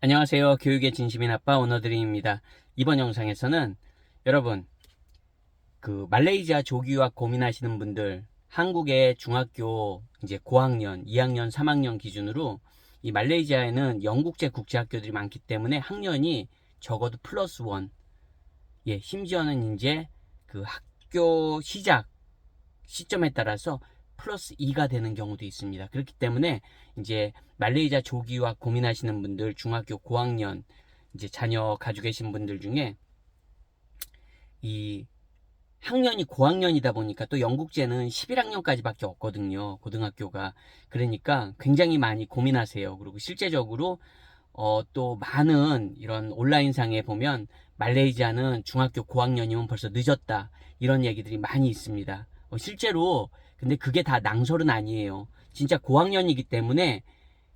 안녕하세요. 교육의 진심인 아빠 오너드림입니다. 이번 영상에서는 여러분 그 말레이시아 조기유학 고민하시는 분들 한국의 중학교 이제 고학년, 2학년, 3학년 기준으로 이 말레이시아에는 영국제 국제학교들이 많기 때문에 학년이 적어도 플러스 원. 예, 심지어는 이제 그 학교 시작 시점에 따라서 플러스 2가 되는 경우도 있습니다. 그렇기 때문에 이제 말레이시아 조기유학 고민하시는 분들 중학교 고학년 이제 자녀 가지고 계신 분들 중에 이 학년이 고학년이다 보니까 또 영국제는 11학년까지밖에 없거든요. 고등학교가. 그러니까 굉장히 많이 고민하세요. 그리고 실제적으로 어, 또 많은 이런 온라인상에 보면 말레이시아는 중학교 고학년이면 벌써 늦었다. 이런 얘기들이 많이 있습니다. 어, 실제로 근데 그게 다 낭설은 아니에요. 진짜 고학년이기 때문에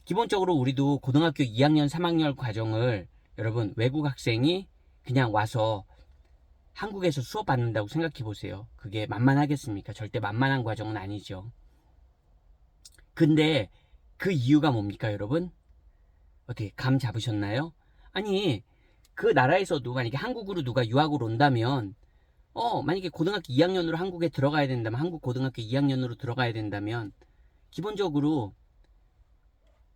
기본적으로 우리도 고등학교 2학년, 3학년 과정을 여러분 외국 학생이 그냥 와서 한국에서 수업 받는다고 생각해 보세요. 그게 만만하겠습니까? 절대 만만한 과정은 아니죠. 근데 그 이유가 뭡니까, 여러분? 어떻게 감 잡으셨나요? 아니, 그 나라에서도 만약에 한국으로 누가 유학을 온다면 어, 만약에 고등학교 2학년으로 한국에 들어가야 된다면, 한국 고등학교 2학년으로 들어가야 된다면, 기본적으로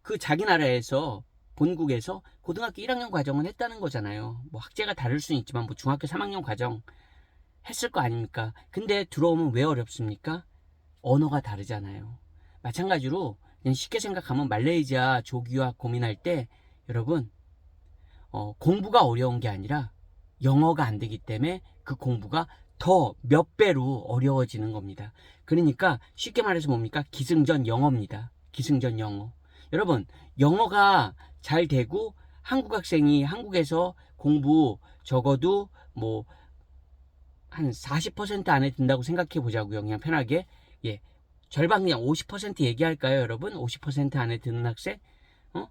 그 자기 나라에서, 본국에서 고등학교 1학년 과정은 했다는 거잖아요. 뭐 학제가 다를 수는 있지만, 뭐 중학교 3학년 과정 했을 거 아닙니까? 근데 들어오면 왜 어렵습니까? 언어가 다르잖아요. 마찬가지로, 그냥 쉽게 생각하면 말레이시아 조기유학 고민할 때, 여러분, 어, 공부가 어려운 게 아니라, 영어가 안 되기 때문에 그 공부가 더 몇 배로 어려워지는 겁니다. 그러니까 쉽게 말해서 뭡니까? 기승전 영어입니다. 기승전 영어. 여러분, 영어가 잘 되고 한국 학생이 한국에서 공부 적어도 뭐 한 40% 안에 든다고 생각해 보자고요. 그냥 편하게. 예. 절반 그냥 50% 얘기할까요, 여러분? 50% 안에 드는 학생? 어?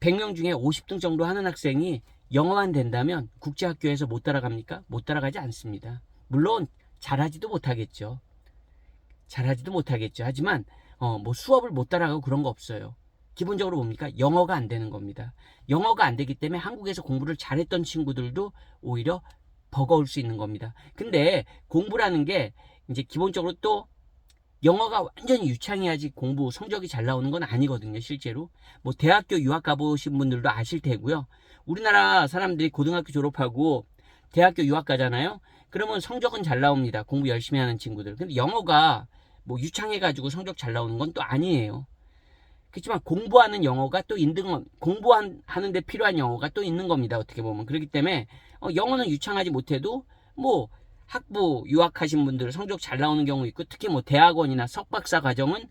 100명 중에 50등 정도 하는 학생이 영어만 된다면 국제학교에서 못 따라갑니까? 못 따라가지 않습니다. 물론 잘하지도 못하겠죠. 잘하지도 못하겠죠. 하지만 어, 뭐 수업을 못 따라가고 그런 거 없어요. 기본적으로 뭡니까? 영어가 안 되는 겁니다. 영어가 안 되기 때문에 한국에서 공부를 잘했던 친구들도 오히려 버거울 수 있는 겁니다. 근데 공부라는 게 이제 기본적으로 또 영어가 완전히 유창해야지 공부 성적이 잘 나오는 건 아니거든요, 실제로. 뭐 대학교 유학 가보신 분들도 아실 테고요. 우리나라 사람들이 고등학교 졸업하고 대학교 유학 가잖아요. 그러면 성적은 잘 나옵니다. 공부 열심히 하는 친구들. 근데 영어가 뭐 유창해가지고 성적 잘 나오는 건 또 아니에요. 그렇지만 공부하는 영어가 또 있는 공부하는데 필요한 영어가 또 있는 겁니다. 어떻게 보면 그렇기 때문에 어, 영어는 유창하지 못해도 뭐 학부 유학하신 분들 성적 잘 나오는 경우 있고 특히 뭐 대학원이나 석박사 과정은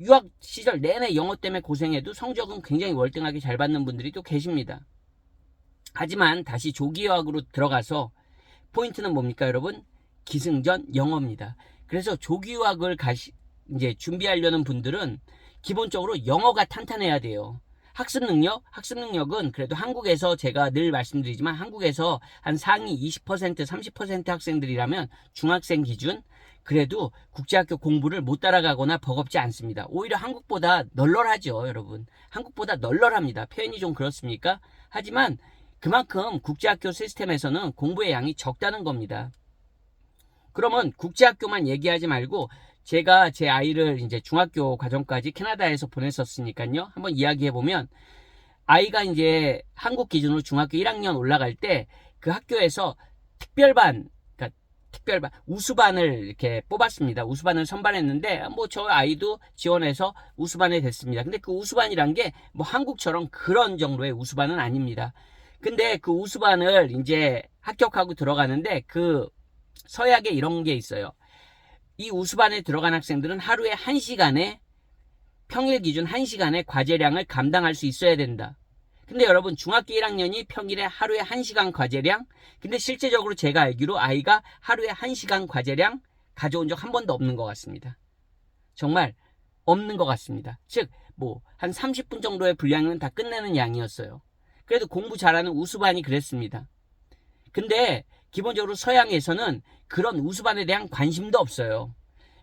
유학 시절 내내 영어 때문에 고생해도 성적은 굉장히 월등하게 잘 받는 분들이 또 계십니다. 하지만 다시 조기 유학으로 들어가서 포인트는 뭡니까 여러분? 기승전 영어입니다. 그래서 조기 유학을 가시 이제 준비하려는 분들은 기본적으로 영어가 탄탄해야 돼요. 학습 능력? 학습 능력은 그래도 한국에서 제가 늘 말씀드리지만 한국에서 한 상위 20% 30% 학생들이라면 중학생 기준 그래도 국제학교 공부를 못 따라가거나 버겁지 않습니다. 오히려 한국보다 널널하죠, 여러분. 한국보다 널널합니다. 표현이 좀 그렇습니까? 하지만 그만큼 국제학교 시스템에서는 공부의 양이 적다는 겁니다. 그러면 국제학교만 얘기하지 말고 제가 제 아이를 이제 중학교 과정까지 캐나다에서 보냈었으니까요. 한번 이야기해 보면 아이가 이제 한국 기준으로 중학교 1학년 올라갈 때 그 학교에서 특별반 그러니까 특별반 우수반을 이렇게 뽑았습니다. 우수반을 선발했는데 뭐 저 아이도 지원해서 우수반에 됐습니다. 근데 그 우수반이란 게 뭐 한국처럼 그런 정도의 우수반은 아닙니다. 근데 그 우수반을 이제 합격하고 들어가는데 그 서약에 이런 게 있어요. 이 우수반에 들어간 학생들은 하루에 1시간에 평일 기준 1시간의 과제량을 감당할 수 있어야 된다. 근데 여러분 중학교 1학년이 평일에 하루에 1시간 과제량 근데 실제적으로 제가 알기로 아이가 하루에 1시간 과제량 가져온 적 한 번도 없는 것 같습니다. 정말 없는 것 같습니다. 즉 뭐 한 30분 정도의 분량은 다 끝내는 양이었어요. 그래도 공부 잘하는 우수반이 그랬습니다. 근데 기본적으로 서양에서는 그런 우수반에 대한 관심도 없어요.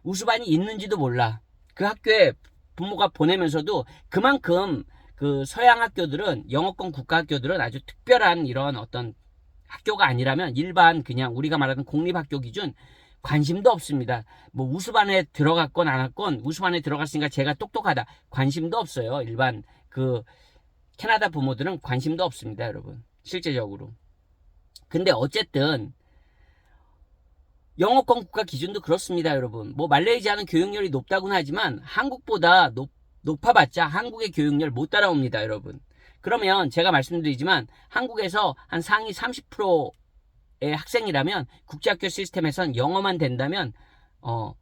우수반이 있는지도 몰라. 그 학교에 부모가 보내면서도 그만큼 그 서양 학교들은 영어권 국가 학교들은 아주 특별한 이런 어떤 학교가 아니라면 일반 그냥 우리가 말하는 공립학교 기준 관심도 없습니다. 뭐 우수반에 들어갔건 안 왔건 우수반에 들어갔으니까 제가 똑똑하다 관심도 없어요. 일반 그 캐나다 부모들은 관심도 없습니다, 여러분. 실제적으로. 근데 어쨌든 영어권 국가 기준도 그렇습니다, 여러분. 뭐 말레이시아는 교육열이 높다고는 하지만 한국보다 높, 높아봤자 한국의 교육열 못 따라옵니다, 여러분. 그러면 제가 말씀드리지만 한국에서 한 상위 30%의 학생이라면 국제학교 시스템에선 영어만 된다면 어,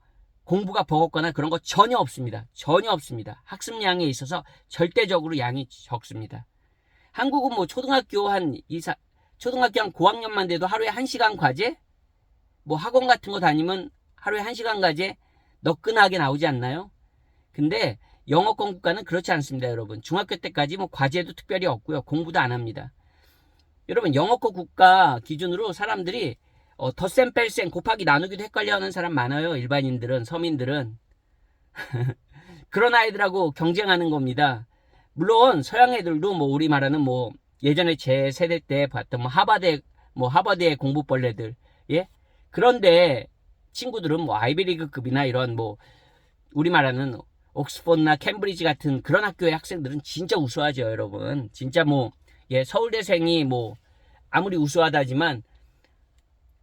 공부가 버겁거나 그런 거 전혀 없습니다. 전혀 없습니다. 학습량에 있어서 절대적으로 양이 적습니다. 한국은 뭐 초등학교 한 이사 초등학교 한 고학년만 돼도 하루에 1시간 과제 뭐 학원 같은 거 다니면 하루에 1시간 과제 너끈하게 나오지 않나요? 근데 영어권 국가는 그렇지 않습니다, 여러분. 중학교 때까지 뭐 과제도 특별히 없고요. 공부도 안 합니다. 여러분, 영어권 국가 기준으로 사람들이 어, 덧셈 뺄셈 곱하기 나누기도 헷갈려 하는 사람 많아요. 일반인들은 서민들은 그런 아이들하고 경쟁하는 겁니다. 물론 서양 애들도 뭐 우리 말하는 뭐 예전에 제 세대 때 봤던 뭐 하버드 뭐 하버드의 공부벌레들 예 그런데 친구들은 뭐 아이비리그급이나 이런 뭐 우리 말하는 옥스퍼드나 캠브리지 같은 그런 학교의 학생들은 진짜 우수하죠, 여러분. 진짜 뭐, 예, 서울대생이 뭐, 아무리 우수하다지만,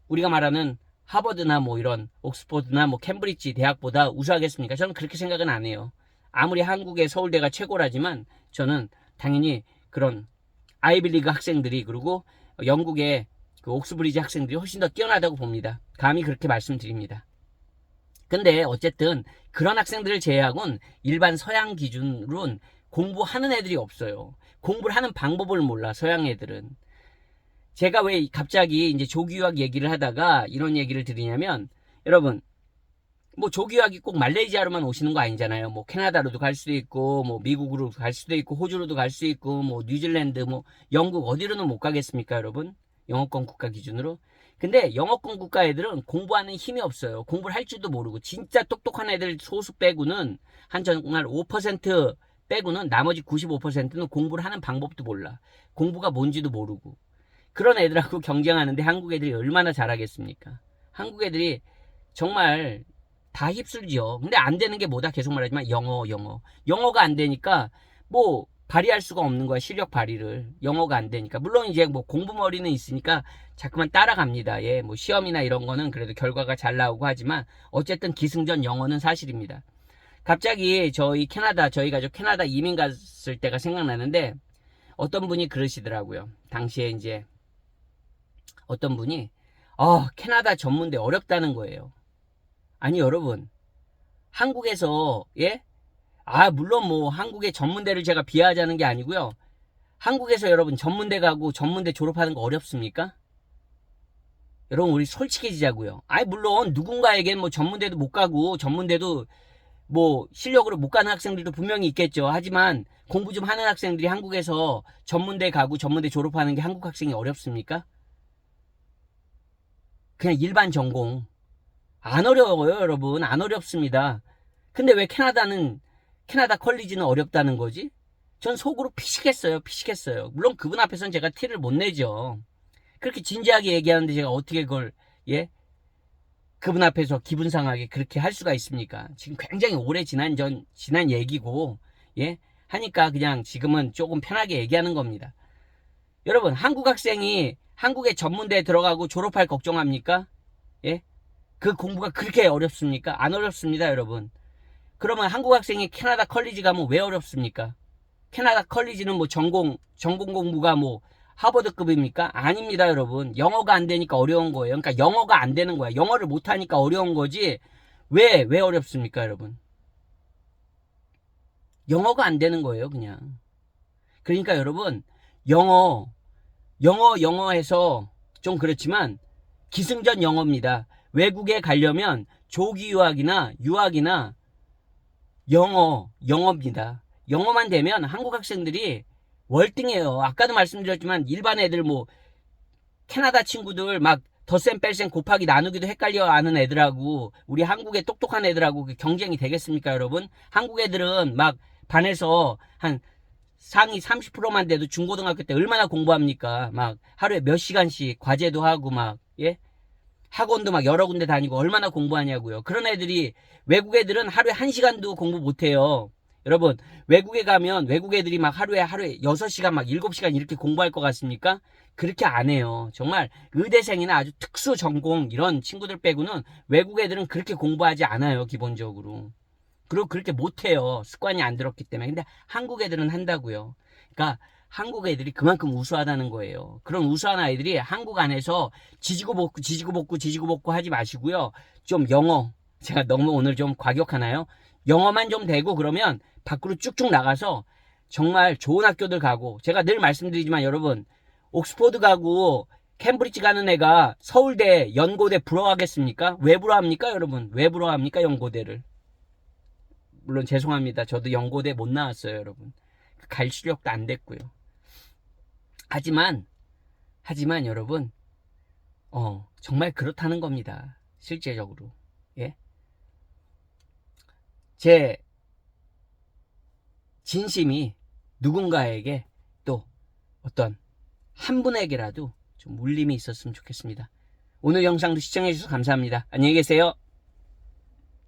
우리가 말하는 하버드나 뭐 이런 옥스퍼드나 뭐 캠브리지 대학보다 우수하겠습니까? 저는 그렇게 생각은 안 해요. 아무리 한국의 서울대가 최고라지만, 저는 당연히 그런 아이빌리그 학생들이, 그리고 영국의 그 옥스브리지 학생들이 훨씬 더 뛰어나다고 봅니다. 감히 그렇게 말씀드립니다. 근데 어쨌든 그런 학생들을 제외하고는 일반 서양 기준으로는 공부하는 애들이 없어요. 공부를 하는 방법을 몰라 서양 애들은. 제가 왜 갑자기 이제 조기유학 얘기를 하다가 이런 얘기를 드리냐면 여러분 뭐 조기유학이 꼭 말레이시아로만 오시는 거 아니잖아요. 뭐 캐나다로도 갈 수도 있고 뭐 미국으로 갈 수도 있고 호주로도 갈 수 있고 뭐 뉴질랜드 뭐 영국 어디로는 못 가겠습니까, 여러분? 영어권 국가 기준으로. 근데 영어권 국가 애들은 공부하는 힘이 없어요. 공부를 할 줄도 모르고 진짜 똑똑한 애들 소수 빼고는 한 정말 5% 빼고는 나머지 95%는 공부를 하는 방법도 몰라. 공부가 뭔지도 모르고. 그런 애들하고 경쟁하는데 한국 애들이 얼마나 잘하겠습니까? 한국 애들이 정말 다 휩쓸죠. 근데 안 되는 게 뭐다? 계속 말하지만 영어, 영어. 영어가 안 되니까 뭐 발휘할 수가 없는 거야 실력 발휘를. 영어가 안 되니까. 물론 이제 뭐 공부 머리는 있으니까 자꾸만 따라갑니다. 예 뭐 시험이나 이런 거는 그래도 결과가 잘 나오고 하지만 어쨌든 기승전 영어는 사실입니다. 갑자기 저희 캐나다 저희 가족 캐나다 이민 갔을 때가 생각나는데 어떤 분이 그러시더라고요. 당시에 이제 어떤 분이 어 캐나다 전문대 어렵다는 거예요 아니 여러분 한국에서 예 아, 물론 뭐 한국의 전문대를 제가 비하하자는 게 아니고요. 한국에서 여러분 전문대 가고 전문대 졸업하는 거 어렵습니까? 여러분 우리 솔직해지자고요. 아이 물론 누군가에겐 뭐 전문대도 못 가고 전문대도 뭐 실력으로 못 가는 학생들도 분명히 있겠죠. 하지만 공부 좀 하는 학생들이 한국에서 전문대 가고 전문대 졸업하는 게 한국 학생이 어렵습니까? 그냥 일반 전공 안 어려워요, 여러분. 안 어렵습니다. 근데 왜 캐나다는 캐나다 컬리지는 어렵다는 거지? 전 속으로 피식했어요. 피식했어요. 물론 그분 앞에서는 제가 티를 못 내죠. 그렇게 진지하게 얘기하는데 제가 어떻게 그걸 예? 그분 앞에서 기분 상하게 그렇게 할 수가 있습니까? 지금 굉장히 오래 지난 전 지난 얘기고 예? 하니까 그냥 지금은 조금 편하게 얘기하는 겁니다. 여러분, 한국 학생이 한국의 전문대에 들어가고 졸업할 걱정합니까? 예? 그 공부가 그렇게 어렵습니까? 안 어렵습니다, 여러분. 그러면 한국 학생이 캐나다 컬리지 가면 왜 어렵습니까? 캐나다 컬리지는 뭐 전공, 전공 공부가 뭐 하버드급입니까? 아닙니다, 여러분. 영어가 안 되니까 어려운 거예요. 그러니까 영어가 안 되는 거야. 영어를 못 하니까 어려운 거지. 왜, 왜 어렵습니까, 여러분? 영어가 안 되는 거예요, 그냥. 그러니까 여러분, 영어, 영어, 영어 해서 좀 그렇지만 기승전 영어입니다. 외국에 가려면 조기 유학이나 유학이나 영어, 영어입니다. 영어만 되면 한국 학생들이 월등해요. 아까도 말씀드렸지만 일반 애들 뭐 캐나다 친구들 막 덧셈 뺄셈 곱하기 나누기도 헷갈려 아는 애들하고 우리 한국의 똑똑한 애들하고 그 경쟁이 되겠습니까, 여러분? 한국 애들은 막 반에서 한 상위 30%만 돼도 중고등학교 때 얼마나 공부합니까? 막 하루에 몇 시간씩 과제도 하고 막 예? 학원도 막 여러 군데 다니고 얼마나 공부하냐고요. 그런 애들이 외국 애들은 하루에 한 시간도 공부 못 해요. 여러분, 외국에 가면 외국 애들이 막 하루에 하루에 6시간 막 7시간 이렇게 공부할 것 같습니까? 그렇게 안 해요. 정말 의대생이나 아주 특수 전공 이런 친구들 빼고는 외국 애들은 그렇게 공부하지 않아요, 기본적으로. 그리고 그렇게 못 해요. 습관이 안 들었기 때문에. 근데 한국 애들은 한다고요. 그러니까 한국 애들이 그만큼 우수하다는 거예요. 그런 우수한 아이들이 한국 안에서 지지고 볶고 지지고 볶고 지지고 볶고 하지 마시고요. 좀 영어 제가 너무 오늘 좀 과격하나요? 영어만 좀 되고 그러면 밖으로 쭉쭉 나가서 정말 좋은 학교들 가고 제가 늘 말씀드리지만 여러분 옥스포드 가고 캠브리지 가는 애가 서울대 연고대 부러워하겠습니까? 왜 부러워합니까 여러분? 왜 부러워합니까 연고대를? 물론 죄송합니다. 저도 연고대 못 나왔어요 여러분. 갈 실력도 안 됐고요. 하지만 하지만 여러분 어 정말 그렇다는 겁니다. 실제적으로 예. 제 진심이 누군가에게 또 어떤 한 분에게라도 좀 울림이 있었으면 좋겠습니다. 오늘 영상도 시청해주셔서 감사합니다. 안녕히 계세요.